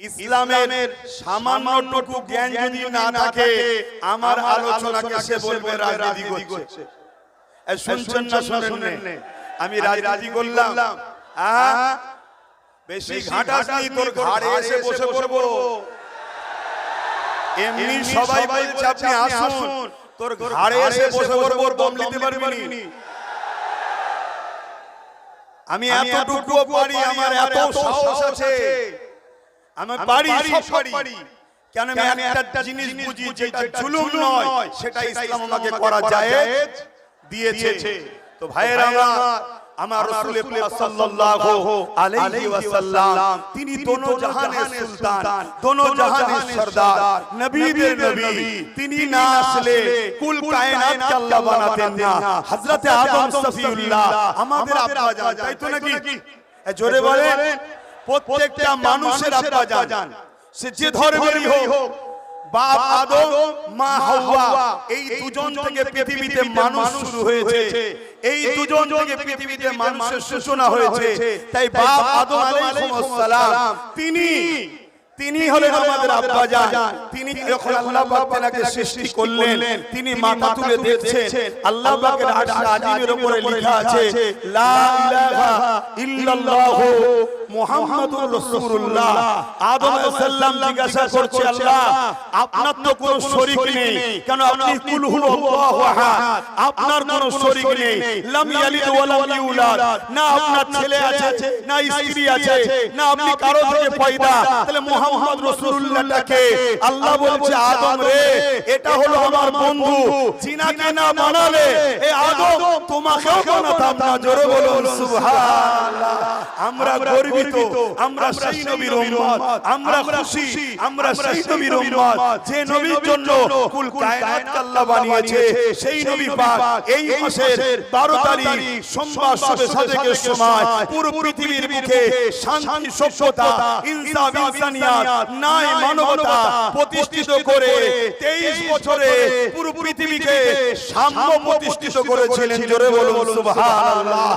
ইসলামের সামান্যটুকু জ্ঞান যদি না থাকে আমার আলোচনাকে সে বলবে রাজনীতি করছে। শুনছেন না শুনেন আমি রাজনীতি করলাম। বেশি ঘাটাসনি তোর ঘাড়ে এসে বসে পড়ব। এমনি সবাই বলছে আপনি আসুন। তোর ঘাড়ে এসে বসে পড়ব দম নিতে পারবি আমি এতটুকু পারি আমার এত সাহস আছে। আমি পারি সব পারি কেন আমি একটা জিনিস বুঝি যেটা জুলুম নয় সেটা ইসলাম আমাকে করা যায় দিয়েছে। তো ভাইয়েরা আমার আমার রাসূল সাল্লাল্লাহু আলাইহি ওয়াসাল্লাম তিনি দোনো জাহানের সুলতান দোনো জাহানের সরদার নবীদের নবী তিনি না আসলে কুল কায়নাত কে আল্লাহ বানাতেন না। হযরতে আদম সফিউল্লাহ আমাদের আব্বা জান তাই তো নাকি? জোরে বলেন। প্রত্যেকটা মানুষের আব্বা জান। সে যে ধর্মেরই হোক বাপ আদম মা হাওয়া এই দুজন থেকে পৃথিবীতে মানুষ শুরু হয়েছে। এই দুজন থেকে পৃথিবীতে মানুষের সূচনা হয়েছে। তাই বাপ আদম আলাইহিস সালাম তিনি তিনি হলেন আমাদের আব্বা জান তিনি যখন আল্লাহ পাক তেনাকে সৃষ্টি করলেন তিনি মাথা তুলে দেখছেন। আল্লাহ পাকের আরশ আজিমের উপরে লেখা আছে লা ইলাহা ইল্লাল্লাহ মুহাম্মাদুর রাসূলুল্লাহ। আদম আলাইহিস সালাম জিজ্ঞাসা করছে আল্লাহ আপনার তো কোনো শরীক নেই? কেন আপনি কুল হুয়াল্লাহু আহাদ? আপনার কোনো শরীক নেই। লাম ইয়ালিদ ওয়া লাম ইউলাদ। না আপনার ছেলে আছে না স্ত্রী আছে না আপনি কারও থেকে পয়দা তাহলে মুহাম্মদ রাসূলুল্লাহকে। আল্লাহ বলছে আদম রে এটা হলো আমার বন্ধু। জিনাকে না বানালে এ আদম তোমাকেও বানাতাম না জোরে বলুন সুবহানাল্লাহ। আমরা গর্বিত আমরা সেই নবীর উম্মত। আমরা খুশি আমরা সেই নবীর উম্মত। যে নবীর জন্য কুল কায়নাত আল্লাহ বানিয়েছে সেই নবী পাক এই মাসের 12 তারিখ সোমবার সবে সাদেকের সময় পুরো পৃথিবীর বুকে শান্তি সভ্যতা ইনসাফ ইনসানিয়াত ন্যায় মানবতা প্রতিষ্ঠিত করে 23 বছরে পুরো পৃথিবীকে সাম্য প্রতিষ্ঠিত করেছিলেন জোরে বলুন সুবহানাল্লাহ।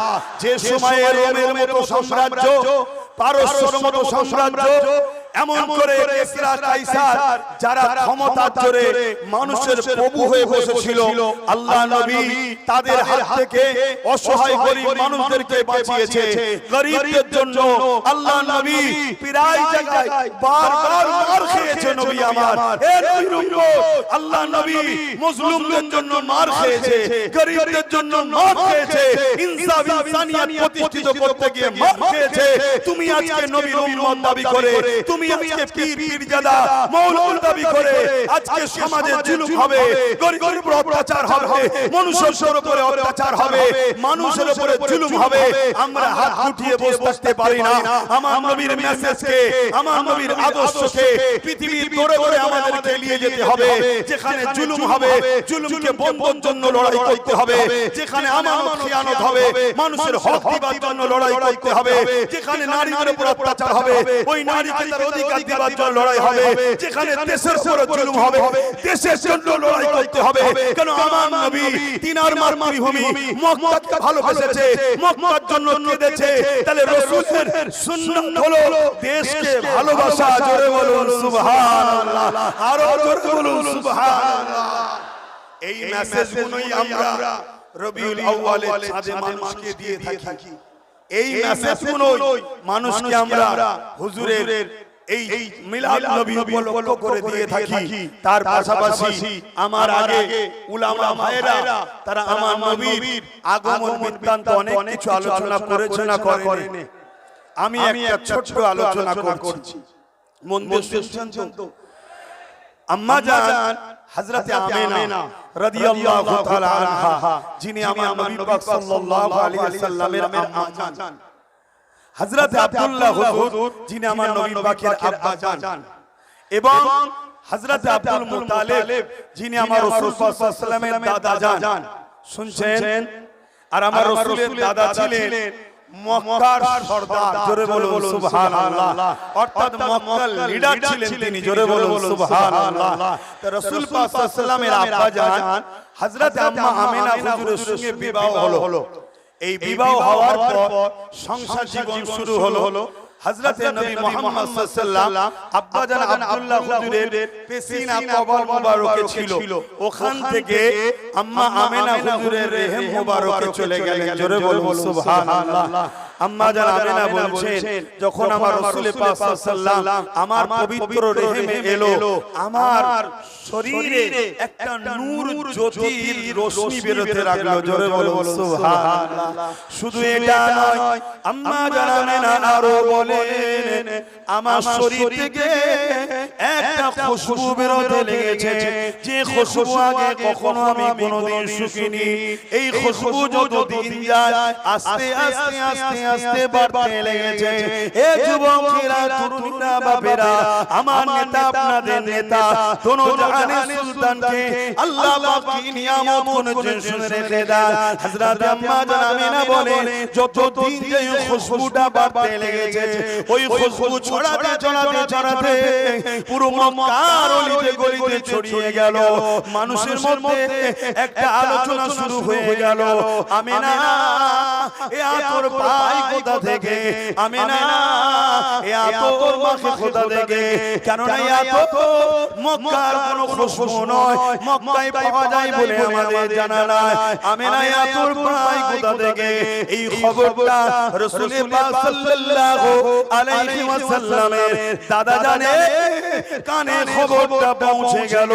যে সময়ে রোমের মতো সাম্রাজ্য পারস্যর মতো সাম্রাজ্য এমন করে কেসরা কাইসার যারা ক্ষমতার জোরে মানুষের প্রভু হয়ে বসেছিল। আল্লাহ নবী তাদের হাত থেকে অসহায় গরিব মানুষদেরকে বাঁচিয়েছে। গরিবদের জন্য আল্লাহ নবী প্রায় জায়গায় বারবার মার খেয়েছে নবী আমার। হে নবীর আল্লাহ নবী মুসলিমদের জন্য মার খেয়েছে। গরিবদের জন্য মার খেয়েছে। ইনসাফ ইনসানিয়াত প্রতিষ্ঠিত করতে গিয়ে মার খেয়েছে। তুমি আজকে নবীর উম্মত দাবি করে তুমি আজকে পীর পীরজাদা মৌলবি দাবি করে আজকে সমাজে জুলুম হবে গরিবের উপর অত্যাচার হবে মানুষের উপরে অত্যাচার হবে মানুষের উপরে জুলুম হবে আমরা হাত উঠিয়ে বসে থাকতে পারি না আমার নবীর মেসেজকে আমার নবীর আদর্শকে পৃথিবীর দৌড়ে দৌড়ে আমাদেরকে নিয়ে যেতে হবে যেখানে জুলুম হবে জুলুমকে বন্ধন জন্য লড়াই করতে হবে যেখানে আমার খিয়ানত হবে মানুষের হক দিবার জন্য লড়াই করতে হবে যেখানে নারীদের উপর অত্যাচার হবে ওই নারীকে তার অধিকার দিবার জন্য লড়াই হবে। যেখানে দেশের উপর জুলুম হবে দেশের জন্য লড়াই করতে হবে। কেন আমার নবী তিনার মাতৃভূমি মক্কাকে ভালোবেসেছে মক্কার জন্য কেঁদেছে। তাহলে রাসূলের সুন্নাত হলো দেশকে ভালোবাসা জোরে বলুন সুবহানাল্লাহ। আরও জোরে বলুন সুবহানাল্লাহ। এই মেসেজগুলোই আমরা রবিউল আউয়ালের চাঁদে মানুষকে দিয়ে থাকি। এই মেসেজগুলোই মানুষকে আমরা হুজুরের এই মিলাদ নবী উপলক্ষ করে দিয়ে থাকি। তার পাশাপাশি আমার আগে উলামা ভাইরা তারা আমার নবীর আগমন বৃত্তান্ত অনেক কিছু আলোচনা করেছে না করেনি আমি একটা ছোট্ট আলোচনা করছি। মন দিয়ে শুনছেন তো আম্মা জান হযরতে আমিনা রাদিয়াল্লাহু তাআলা আনহা যিনি আমার নবী পাক সাল্লাল্লাহু আলাইহি ওয়াসাল্লামের আম্মা জান। হযরতে আব্দুল্লাহ হুজুর যিনি আমার নবী পাকের আব্বা জান এবং হযরতে আব্দুল মুতালিব যিনি আমার রাসূল সাল্লাল্লাহু আলাইহি ওয়াসাল্লামের দাদা জান শুনছেন? আর আমার রাসূলের দাদা ছিলেন মক্কার সর্দার। জোরে বলুন সুবহানাল্লাহ। অর্থাৎ মক্কার লিডার ছিলেন তিনি। জোরে বলুন সুবহানাল্লাহ। তো রাসূল পাক সাল্লাল্লাহু আলাইহি ওয়াসাল্লামের আব্বা জান হযরত আম্মা আমিনা হুজুরের সঙ্গে বিবাহ হলো। এই বিবাহ হওয়ার পর সংসার জীবন শুরু হলো হলো নবী মুহাম্মদ সাল্লাল্লাহু আব্বা জান আব্দুল্লাহ হুজুরের পেশিনা কবর মোবারকে ছিল। ওখান থেকে আম্মা আমেনা হুজুরের রেহেম মোবারকে চলে গেলেন। জোরে বলুন সুবহানাল্লাহ। আম্মা জান আমেনা বলছেন যখন আমার রাসূল পাক সাল্লাল্লাহু আমার পবিত্র রেহেমে এলো আমার শরীরে একটা নূর জ্যোতির রশ্মি বেরোতে লাগল জোরে বলুন সুবহানাল্লাহ। শুধু এটা নয় আম্মা জান আমেনা আরও বলেন আমার শরীর থেকে একটা খুশবু বেরোতে লেগেছে যে খুশবু আগে কখনো আমি কোনোদিন শুকিনি। এই খুশবু যত দিন যায় আস্তে আস্তে আস্তে আস্তে বাড়তে লেগেছে। এ যুবকেরা তরুণীরা বাপেরা আমার নেতা আপনাদের নেতা দোনো জাহানের সুলতানকে আল্লাহ পাক কি নিয়ামত কোন শুনে রেখে দেন হযরত আম্মা জান আমিনা বলেন যত দিন এই খুশবুটা বাড়তে লেগেছে ওই খুশবু ছড়াতে ছড়াতে ছড়াতে পুরো মক্কার অলিতে গলিতে ছড়িয়ে গেল। মানুষের মধ্যে একটা আলোচনা শুরু হয়ে গেল। আমিনা এ আতর পাই কোথা থেকে? আমিনা এ আতর মাখে কোথা থেকে? কেন না এ আতর মক্কার কোনো খুশবু নয়। মক্কায় পাওয়া যায় বলে আমাদের জানা নাই। আমিনা এ আতর পাই কোথা থেকে? এই খবরটা রাসূল পাক সাল্লাল্লাহু আলাইহি ওয়াসাল্লামের দাদা জানে। কানে খবরটা পৌঁছে গেল।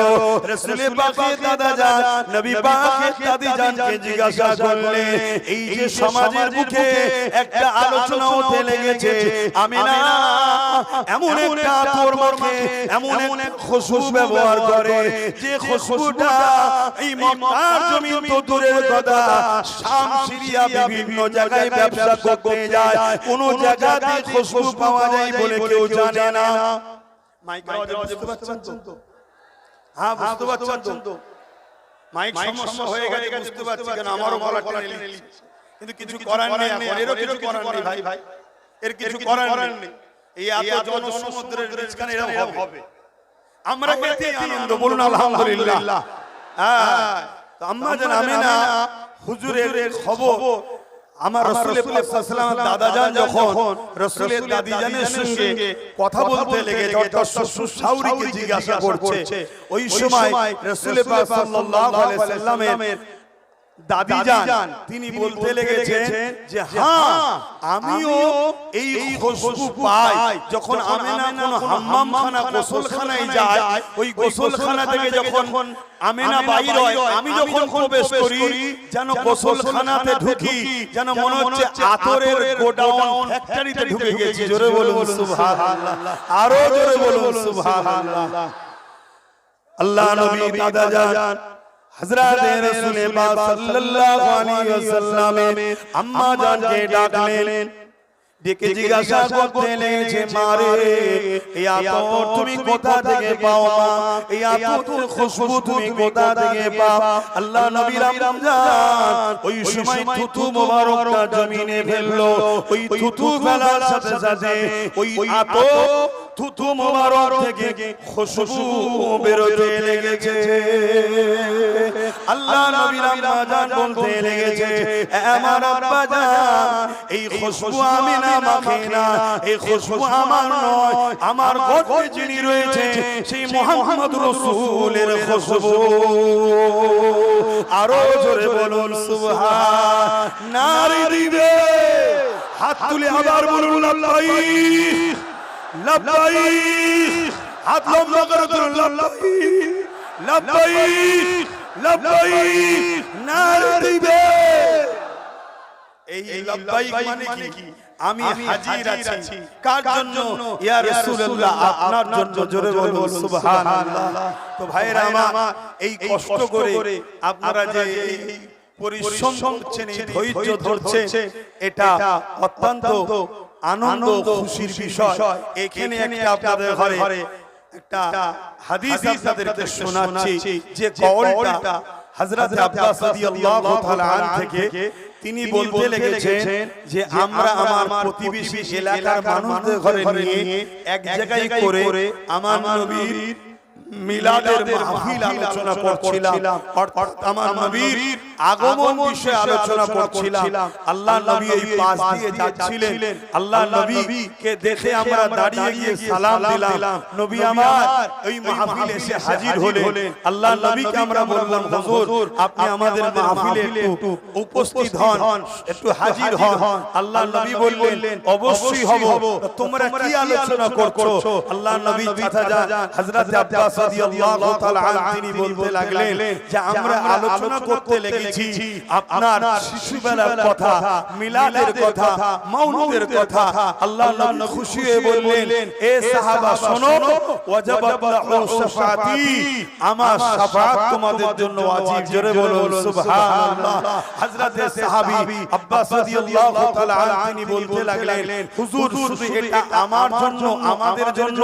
রাসূল পাকের দাদা জান নবী পাকের দাদি জানকে জিজ্ঞাসা করলে এই যে সমাজের বুকে একটা আলোচনা হতে লেগেছে আমি না এমন একটা তোর মাখে এমন এক খুশবু ব্যবহার করে। যে খুশবুটা এই মক্কার জমিন তো দূরের কথা। শাম সিরিয়া বিভিন্ন জায়গায় ব্যবসা করতে যায়। কোন জায়গাতে খুশবু পাওয়া যায় বলে কেউ জানে না। মাইকের বুঝতে পারছেন তো হ্যাঁ বুঝতে পারছেন তো মাইক সমস্যা হয়ে গেছে বুঝতে পারছি কেন আমারও গলা টেনে নিচ্ছে। কিন্তু কিছু করার নেই এখন এরও কিছু করার নেই। ভাই ভাই এর কিছু করার নেই। এই এত জনসমুদ্রের মাঝখানে এরকম হবে। আমরা পেতে আনন্দ বলুন আলহামদুলিল্লাহ। হ্যাঁ তো আম্মা জান আমিনা হুজুরের খবর। আমার দাদা যান যখন রসুলের দাদি জানের সঙ্গে কথা বলতে লেগে অর্থাৎ শ্বশুর শাউরিকে জিজ্ঞাসা করছে। ওই সময় রসুলের সাল্লাল্লাহু আলাইহি সাল্লামের দাদি যান তিনি বলতে লেগেছেন যে হ্যাঁ আমিও এই খুশবু পাই। যখন আমেনা কোন হাম্মামখানা গোসলখানায় যায় ওই গোসলখানা থেকে যখন আমেনা বাইর হয় আমি যখন প্রবেশ করি যেন গোসলখানাতে ঢুকি যেন মনে হচ্ছে আতরের গোডাউন ফ্যাক্টরিতে ঢুকে গেছি। জোরে বলুন সুবহানাল্লাহ। আরও জোরে বলুন সুবহানাল্লাহ। আল্লাহ নবী দাদা যান হযরত রাসূল পাক সাল্লাল্লাহু আলাইহি ওয়াসাল্লাম আম্মা জানকে ডাকলেন ডেকে জিজ্ঞাসা করতে লেগেছে মারে এই আতর তুমি কোথা থেকে পাও মা? এই আতরের খুশবু তুমি কোথা থেকে পাও? আল্লাহ নবী রমজান ওই সময় থুতু মোবারকটা জমিনে ফেলল ওই থুতু ফেলার সাথে সাথে ওই আতর থুতু মোবারক থেকে খুশবু বেরোতে লেগেছে। আল্লাহ নবী রমজান বলতে লেগেছে, আমার আব্বা জান এই খুশবু আমি না মাখে না, এই খুশবু আমার নয়, আমার গর্ভে যিনি রয়েছে, সেই মোহাম্মদ রসুলের খুশবু। আরও জোরে বলুন সুবহান নারী দিবে হাত তুলে আবার বলুন লাল্লাইক লাব্বাইক হাত লম্বা করে ধরুন লাব্বাইক লাব্বাইক লাব্বাইক নারী দিবে। এই লাব্বাইক মানে কি? আমি হাজির আছি। কার জন্য? ইয়া রাসূলুল্লাহ আপনার জন্য জোরে বলুন সুবহানাল্লাহ। তো ভাইরা আমার এই কষ্ট করে আপনারা যে পরিশ্রম করছেন ধৈর্য ধরছেন এটা অত্যন্ত আনন্দ খুশির বিষয়। এখানে একটা আপনাদের ঘরে একটা হাদিস আপনাদেরকে শোনাচ্ছি। যে কওলটা হযরত আব্বাস রাদিয়াল্লাহু তাআলা আন থেকে তিনি বলতে লেগেছেন যে আমরা আমার প্রতিবেশী এলাকার মানুষদের ঘরে নিয়ে এক জায়গায় করে আমার নবীর মিলাদের মাহফিল আলোচনা করছিলাম। অর্থাৎ আমার নবীর আগমন বিষয়ে আলোচনা করছিলাম। আল্লাহ নবী এই পাশ দিয়ে যাচ্ছিলেন। আল্লাহ নবী কে দেখে আমরা দাঁড়িয়ে গিয়ে সালাম দিলাম। নবী আমার ওই মাহফিলে এসে হাজির হলেন। আল্লাহ নবীকে আমরা বললাম হুজুর আপনি আমাদের মাহফিলে একটু উপস্থিত হন একটু হাজির হন। আল্লাহ নবী বললেন অবশ্যই হব। তোমরা কি আলোচনা করছ? আল্লাহ নবী চাচা যান হযরত আব্বাস রাদিয়াল্লাহু তাআলা তিনি বলতে লাগলেন যে আমরা আলোচনা করতে লেগেছি আপনার শিশুবেলার কথা মিলাদের কথা মাউলুদের কথা আল্লাহ নবী খুশি হয়ে বললেন এ সাহাবা শোনো ওয়াজাবাত লাহু শাফাতি আমার শাফাত তোমাদের জন্য ওয়াজিব জোরে বলুন সুবহানাল্লাহ হযরত সাহাবী আব্বাস রাদিয়াল্লাহু তাআলা তিনি বলতে লাগলেন হুজুর শুধু এটা আমার জন্য আমাদের জন্য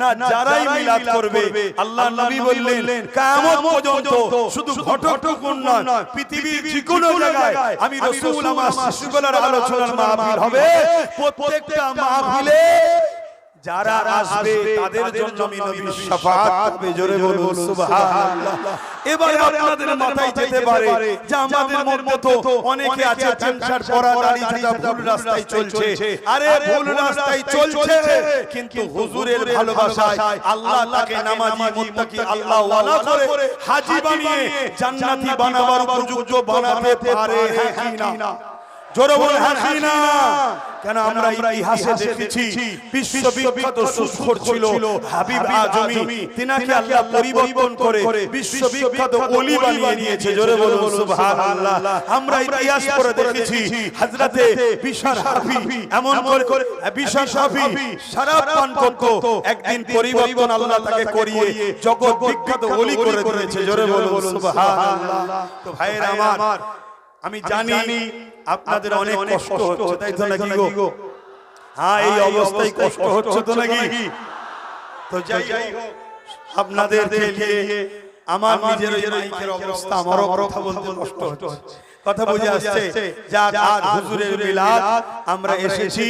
না যারাই মিলাদ করবে আল্লাহ নবী বললেন কিয়ামত পর্যন্ত শুধু ঘটকটুকু নয় পৃথিবীর যে কোনো জায়গায় আমি রসুল আমার শিশুবেলার আলোচনার মাহফিল হবে প্রত্যেকটা মাহফিলে যারা আসবে তাদের জন্য আমি নবীর শাফাআত পাবে জোরে বলুন সুবহানাল্লাহ। এবার আপনাদের মাথায় যেতে পারে যে আমাদের মধ্যে তো অনেকে আছে ক্যান্সার পড়া দাড়ি ছাড়া ভুল রাস্তায় চলছে। আরে ভুল রাস্তায় চলছে। কিন্তু হুজুরের ভালোবাসায় আল্লাহ তাকে নামাজি মুত্তাকি আল্লাহ ওয়ালা করে হাজী বানিয়ে জান্নাতি বানাবার উপযুক্ত বানাতে পারে হ্যাঁ কি না? জোরে বলে কেন আমরা ইতিহাসে দেখেছি বিশ্ববিখ্যাত সুস্খর ছিল হাবিব আজমি। তিনাকে আল্লাহ পরিবর্তন করে বিশ্ববিখ্যাত ওলি বানিয়ে নিয়েছে জোরে বলুন সুবহানাল্লাহ। আমরা ইতিহাস পড়ে দেখেছি হযরতে বিশার হাফি। এমন করে বিশার হাফি শরাব পান করত একদিন পরিবর্তন আল্লাহ তাকে করিয়ে জগৎ বিখ্যাত ওলি করে দিয়েছে। জোরে বলুন সুবহানাল্লাহ। তো ভাইরা আমার আমি জানি আপনাদের অনেক কষ্ট হচ্ছে তাই তো নাকি গো? হ্যাঁ এই অবস্থায় কষ্ট হচ্ছে তো নাকি? তো যাই হোক আপনাদের আমার নিজের অবস্থা আমারও কথা বলতে কষ্ট হচ্ছে। কথা বুঝে আসছে যা আজ হুজুরের মিলাদ আমরা এসেছি।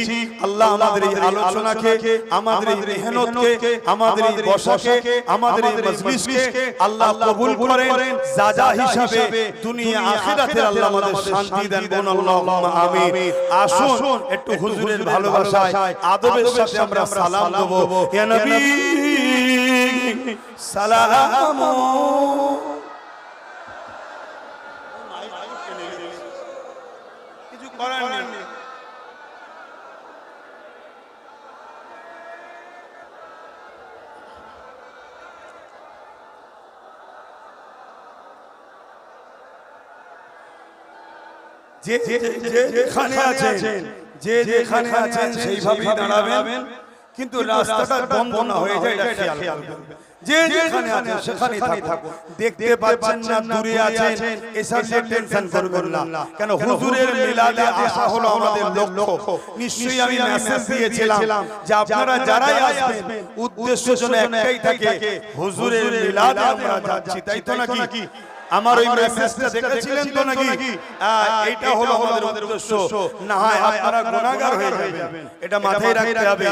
আল্লাহ আমাদের এই আলোচনাকে আমাদের এই মেহনতকে আমাদের এই বসাকে আমাদের এই মজলিসকে আল্লাহ কবুল করেন জাজা হিসাবে দুনিয়া আখিরাতে আল্লাহ আমাদের শান্তি দেন বলুন আল্লাহুম্মা আমিন। আসুন একটু হুজুরের ভালোবাসায় আদবের সাথে আমরা সালাম দেব। ইয়া নবী সালাম কিছু করার নেই যে যেখানে আছেন যে যেখানে আছেন সেইভাবেই দাঁড়াবেন। কিন্তু রাস্তাটা বন্ধ না হয়ে যায় এটা খেয়াল করবেন যে যেখানে আছেন সেখানেই থাকুন দেখতে পাচ্ছেন না দূরে আছেন এসব নিয়ে টেনশন করবেন না। কেন হুজুরের মিলাদে আসা হলো আমাদের লক্ষ্য। নিশ্চয়ই আমি মেসেজ দিয়েছিলাম। যে আপনারা যারাই আসবেন উদ্দেশ্য যেন একটাই থাকে হুজুরের মিলাদে আমরা যাচ্ছি। তাই তো নাকি? আমার ওই মেসেজটা দেখেছিলেন তো নাকি? এইটা হলো আমাদের উদ্দেশ্য। না হয় আপনারা গুনাহগার হয়ে যাবেন এটা মাথায় রাখতে হবে